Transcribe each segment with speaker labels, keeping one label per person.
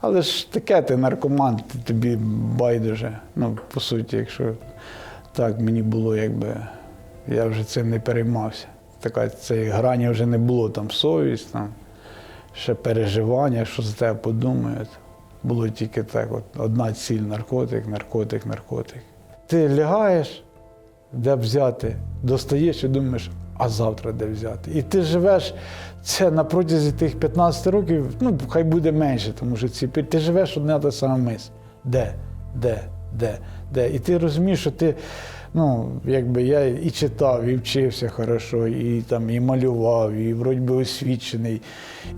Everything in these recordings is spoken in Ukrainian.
Speaker 1: Але ж таке ти наркоман, ти- тобі байдуже. Ну, по суті, якщо так мені було, якби я вже цим не переймався. Така цієї грані вже не було там совість, там ще переживання, що за тебе подумають. Було тільки так: от, одна ціль наркотик, наркотик, наркотик. Ти лягаєш, де взяти, достаєш і думаєш, а завтра де взяти. І ти живеш це на протязі тих 15 років, ну хай буде менше, тому що ці ти живеш одне та саме мисль. Де, де, де, де. І ти розумієш, що ти, ну, якби я і читав, і вчився хорошо, і там і малював, і вроді би освічений,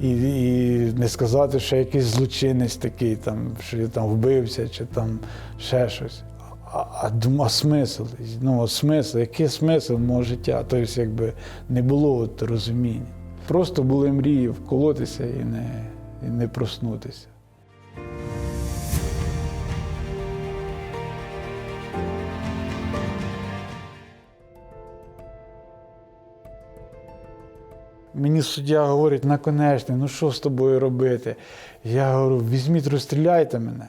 Speaker 1: і, і не сказати, що якийсь злочинець такий, там, що я там вбився, чи там ще щось. А, а смисл? Ну, смисл, який смисл мого життя? Тобто, якби не було от розуміння. Просто були мрії вколотися і не, і не проснутися. Мені суддя говорить, наконечний, ну що з тобою робити? Я говорю, візьміть, розстріляйте мене.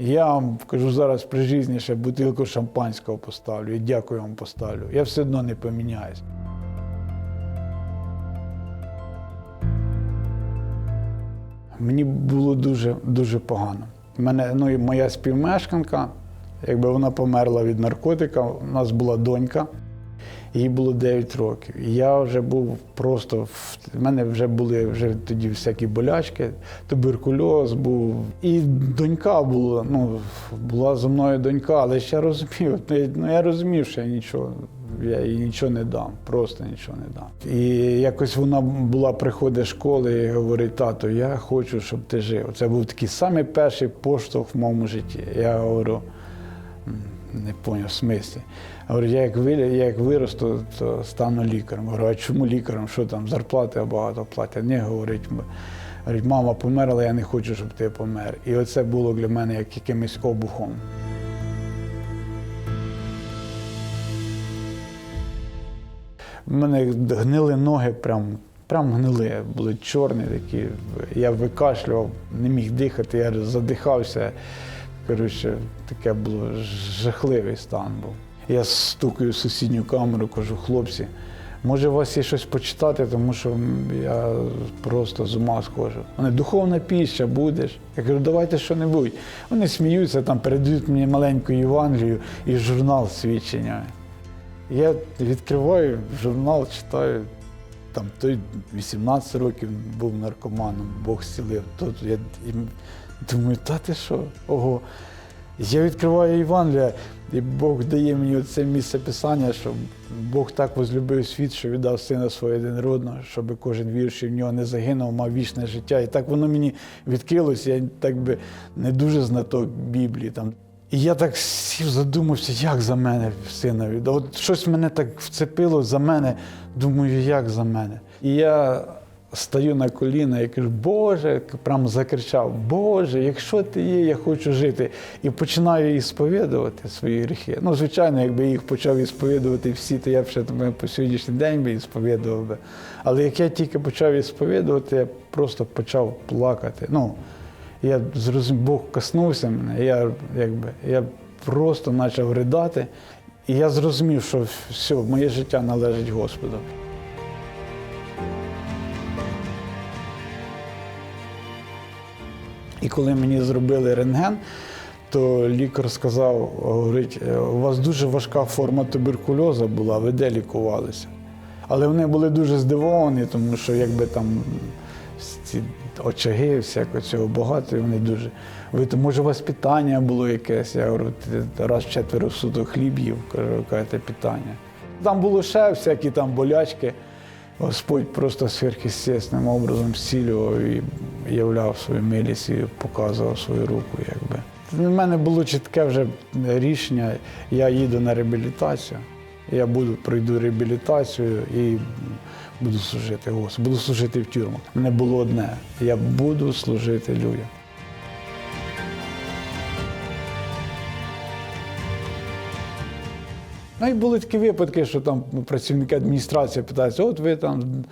Speaker 1: Я вам кажу, зараз при житті ще бутилку шампанського поставлю і дякую вам поставлю. Я все одно не поміняюсь. Мені було дуже, дуже погано. Мене, ну, і моя співмешканка, якби вона померла від наркотика, у нас була донька, їй було 9 років. Я вже був просто в мене вже були вже тоді всякі болячки, туберкульоз був. І донька була, ну, була зі мною донька, але ще розумів, ну, я- ну розумів, що я нічого. Я їй нічого не дам, просто нічого не дам. І якось вона була, приходить з школи і говорить, тато, я хочу, щоб ти жив. Це був такий самий перший поштовх в моєму житті. Я говорю, «М, не поняв в смислі. Говорю, я як, я як виросту, то стану лікарем. Говорю, а чому лікарем? Що там, зарплати багато платять? Ні, говорить, говорить, мама померла, я не хочу, щоб ти помер. І оце було для мене як якимось обухом. У мене гнили ноги, прям, прям гнили, були чорні такі. Я викашлював, не міг дихати, я задихався. Коротше, таке було жахливий стан був. Я стукаю в сусідню камеру, кажу, хлопці, може у вас є щось почитати, тому що я просто з ума схожу. Вони духовна піща будеш. Я кажу, давайте що-небудь. Вони сміються, там передають мені маленьку Євангелію і журнал з свідченнями. Я відкриваю журнал, читаю. Там той 18 років був наркоманом, Бог зцілив. Тут я думаю, та ти що? Ого. Я відкриваю Євангелія, і Бог дає мені це місце писання, що Бог так возлюбив світ, що віддав сина свого єдинородного, щоб кожен віруючий в нього не загинув, мав вічне життя. І так воно мені відкрилося, я так би не дуже знаток Біблії. Там. І я так сів, задумався, як за мене сина віддав. От щось мене так вцепило за мене, думаю, як за мене. І я стаю на коліна і кажу, Боже, прямо закричав, Боже, якщо ти є, я хочу жити. І починаю її сповідувати свої гріхи. Ну, звичайно, якби їх почав ісповідувати всі, то я б ще по сьогоднішній день би ісповідував би. Але як я тільки почав ісповідувати, я просто почав плакати. Ну, я зрозумів, Бог коснувся мене, я, якби, я просто почав ридати. І я зрозумів, що все, моє життя належить Господу. І коли мені зробили рентген, то лікар сказав, говорить, «Е, у вас дуже важка форма туберкульозу була, ви де лікувалися. Але вони були дуже здивовані, тому що якби там ці очаги, всякого цього багато, і вони дуже. Ви то може у вас питання було якесь? Я говорю, «Ти раз в четверо суток хліб їв, кажу, яке питання. Там було ще всякі там болячки. Господь просто сверхъестественним образом зцілював і являв свою милість і показував свою руку. Якби. У мене було чітке вже рішення, я їду на реабілітацію, я буду, пройду реабілітацію і буду служити Господу, буду служити в тюрмах. Мене було одне, я буду служити людям. Ну і були такі випадки, що там працівники адміністрації питаються, от ви там,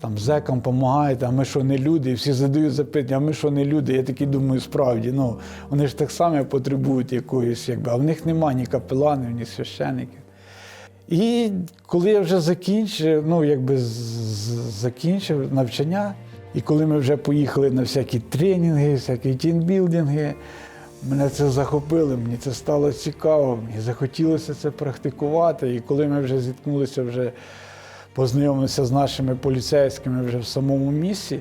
Speaker 1: там зекам допомагаєте, а ми що не люди? І всі задають запитання, а ми що не люди? Я такий думаю, справді, ну вони ж так само потребують якоїсь, якби, а в них немає ні капеланів, ні священиків. І коли я вже закінчив, ну якби закінчив навчання, і коли ми вже поїхали на всякі тренінги, всякі тімбілдинги, мене це захопило, мені це стало цікаво, мені захотілося це практикувати. І коли ми вже зіткнулися, вже познайомилися з нашими поліцейськими вже в самому місці,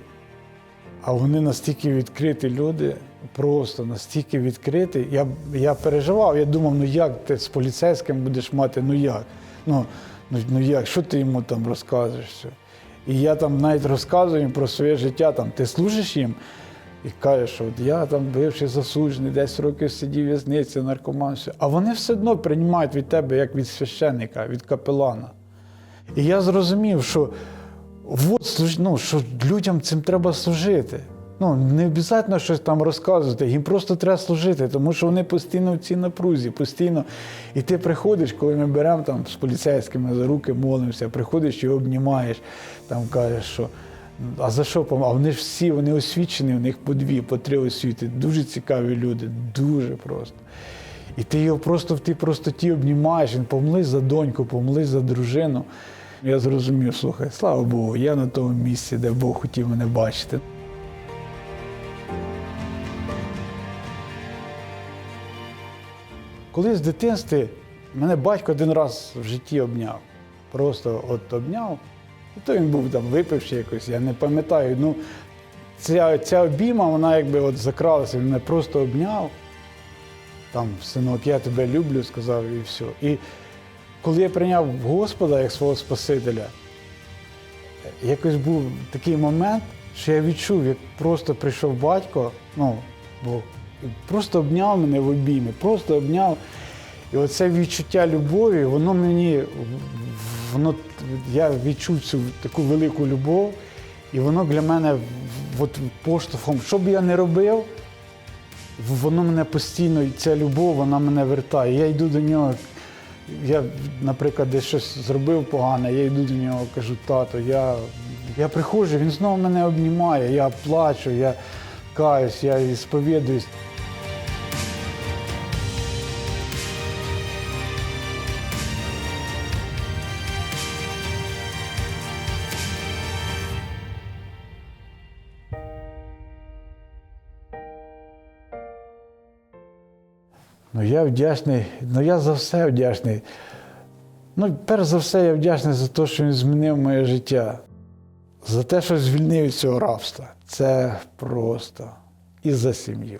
Speaker 1: а вони настільки відкриті люди, просто настільки відкриті. Я, я переживав, я думав, ну як ти з поліцейським будеш мати, ну як? Ну, ну, ну як, що ти йому там розказуєш? І я там навіть розказую їм про своє життя, там, ти служиш їм і кажеш, що от я там бивший засуджений, 10 років сидів в'язниці, наркоман, а вони все одно приймають від тебе як від священника, від капелана. І я зрозумів, що от, ну, що людям цим треба служити. Ну, не обов'язково щось там розказувати, їм просто треба служити, тому що вони постійно в цій напрузі, постійно. І ти приходиш, коли ми беремо там з поліцейськими за руки, молимося, приходиш і обнімаєш, там кажеш, що а за що А вони ж всі, вони освічені, у них по дві, по три освіти. Дуже цікаві люди, дуже просто. І ти його просто в тій простоті обнімаєш, він помолись за доньку, помолись за дружину. Я зрозумів, слухай, слава Богу, я на тому місці, де Бог хотів мене бачити. Колись в дитинстві мене батько один раз в житті обняв. Просто от обняв. І то він був там випивши якось, я не пам'ятаю. Ну, ця, ця обійма, вона якби от закралася, він мене просто обняв. Там, синок, я тебе люблю, сказав і все. І коли я прийняв Господа як свого Спасителя, якось був такий момент, що я відчув, як просто прийшов батько, ну, Бог, просто обняв мене в обіймі, просто обняв. І оце відчуття любові, воно мені, воно, я відчув цю таку велику любов, і воно для мене от, поштовхом, що б я не робив, воно мене постійно, ця любов, вона мене вертає. Я йду до нього. Я, наприклад, десь щось зробив погане, я йду до нього, кажу, тато, я, я приходжу, він знову мене обнімає, я плачу, я каюсь, я сповідуюсь. Ну, я вдячний, ну я за все вдячний. Ну, перш за все, я вдячний за те, що він змінив моє життя. За те, що звільнив цього рабства. Це просто і за сім'ю.